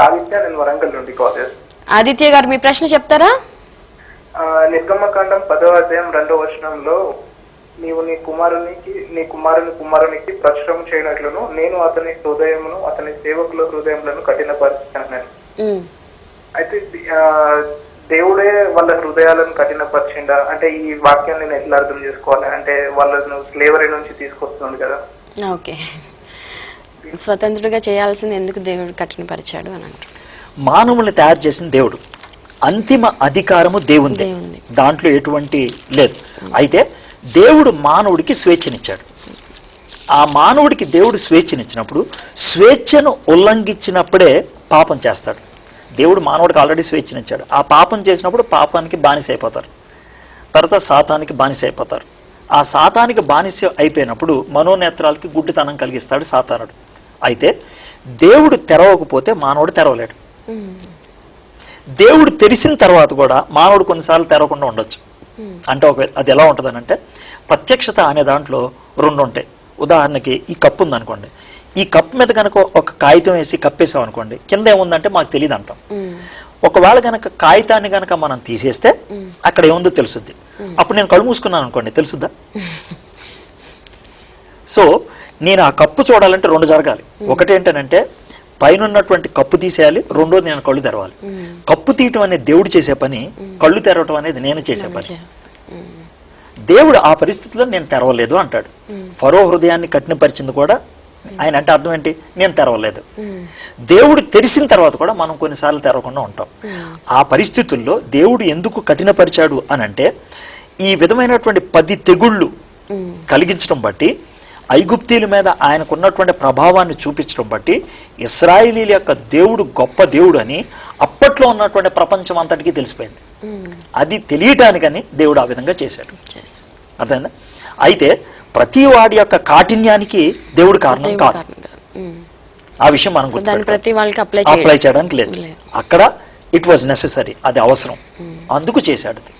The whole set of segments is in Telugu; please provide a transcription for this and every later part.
పేరు ఆదిత్య నేను వరంగల్ నుండి కాల్ చేస్తాను ఆదిత్య గారు మీ ప్రశ్న చెప్తారా? నిర్గమకాండం పదవ అధ్యాయం రెండవ వచనంలో నీవు నీ కుమారునికి నీ కుమారుని కుమారునికి ప్రచురం చేయనట్లును నేను అతని హృదయమును అతని సేవకుల హృదయములను కఠినపరిచాను. అయితే దేవుడే వాళ్ళ హృదయాలను కఠినపరిచిండా? అంటే ఈ వాక్యాన్ని నేను ఎట్లా అర్థం చేసుకోవాలి? అంటే వాళ్ళను స్లేవరీ నుంచి తీసుకొస్తుంది కదా. ఓకే. స్వతంత్రుడిగా చేయాల్సింది ఎందుకు దేవుడు కఠినపరిచాడు అని అంటారు. మానవుల్ని తయారు చేసిన దేవుడు. అంతిమ అధికారము దేవుంది. దాంట్లో ఎటువంటి లేదు. అయితే దేవుడు మానవుడికి స్వేచ్ఛనిచ్చాడు. ఆ మానవుడికి దేవుడు స్వేచ్ఛనిచ్చినప్పుడు స్వేచ్ఛను ఉల్లంఘించినప్పుడే పాపం చేస్తాడు. దేవుడు మానవుడికి ఆల్రెడీ స్వేచ్ఛనిచ్చాడు. ఆ పాపం చేసినప్పుడు పాపానికి బానిస అయిపోతారు తర్వాత సాతానికి బానిస అయిపోతారు ఆ సాతానికి బానిస అయిపోయినప్పుడు మనోనేత్రాలకి గుడ్డితనం కలిగిస్తాడు సాతానుడు. అయితే దేవుడు తెరవకపోతే మానవుడు తెరవలేడు. దేవుడు తెరిసిన తర్వాత కూడా మానవుడు కొన్నిసార్లు తెరవకుండా ఉండొచ్చు. అంటే ఒక అది ఎలా ఉంటుంది అంటే ప్రత్యక్షత అనే దాంట్లో రెండు ఉంటాయి. ఉదాహరణకి ఈ కప్పు ఉందనుకోండి. ఈ కప్పు మీద కనుక ఒక కాగితం వేసి కప్పేసాం అనుకోండి కింద ఏముందంటే మాకు తెలియదు అంటాం. ఒకవేళ కనుక కాగితాన్ని కనుక మనం తీసేస్తే అక్కడ ఏముందో తెలుసుద్ది. అప్పుడు నేను కళ్ళు మూసుకున్నాను అనుకోండి తెలుసుద్దా? సో నేను ఆ కప్పు చూడాలంటే రెండు జరగాలి. ఒకటి ఏంటనంటే పైన ఉన్నటువంటి కప్పు తీసేయాలి రెండోది నేను కళ్ళు తెరవాలి. కప్పు తీయటం అనేది దేవుడు చేసే పని కళ్ళు తెరవటం అనేది నేను చేసే పని. దేవుడు ఆ పరిస్థితిలో నేను తెరవలేదు అంటాడు. ఫరో హృదయాన్ని కఠినపరిచింది కూడా ఆయన అంటే అర్థం ఏంటి? నేను తెరవలేదు. దేవుడు తెరిసిన తర్వాత కూడా మనం కొన్నిసార్లు తెరవకుండా ఉంటాం. ఆ పరిస్థితుల్లో దేవుడు ఎందుకు కఠినపరిచాడు అని అంటే ఈ విధమైనటువంటి పది తెగుళ్ళు కలిగించడం బట్టి ఐగుప్తీల మీద ఆయనకున్నటువంటి ప్రభావాన్ని చూపించడం బట్టి ఇస్రాయిలీల యొక్క దేవుడు గొప్ప దేవుడు అని అప్పట్లో ఉన్నటువంటి ప్రపంచం అంతటికీ తెలిసిపోయింది. అది తెలియటానికని దేవుడు ఆ విధంగా చేశాడు. అర్థమైందా? అయితే ప్రతి వాడి యొక్క కాఠిన్యానికి దేవుడు కారణం కాదు. ఆ విషయం మనం. ప్రతి వాళ్ళకి అప్లై చేయడానికి లేదు. లేదు. అక్కడ ఇట్ వాజ్ నెససరీ అది అవసరం. అందుకు చేశాడు.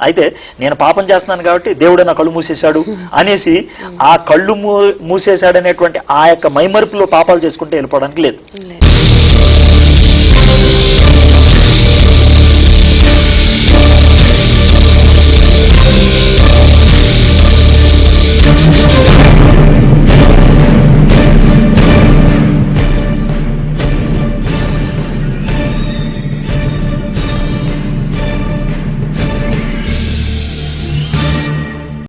అయితే నేను పాపం చేస్తున్నాను కాబట్టి దేవుడు నా కళ్ళు మూసేశాడు అనేసి ఆ కళ్ళు మూ మూసేశాడనేటువంటి ఆ యొక్క మైమరుపులో పాపాలు చేసుకుంటే వెళ్ళిపోవడానికి లేదు.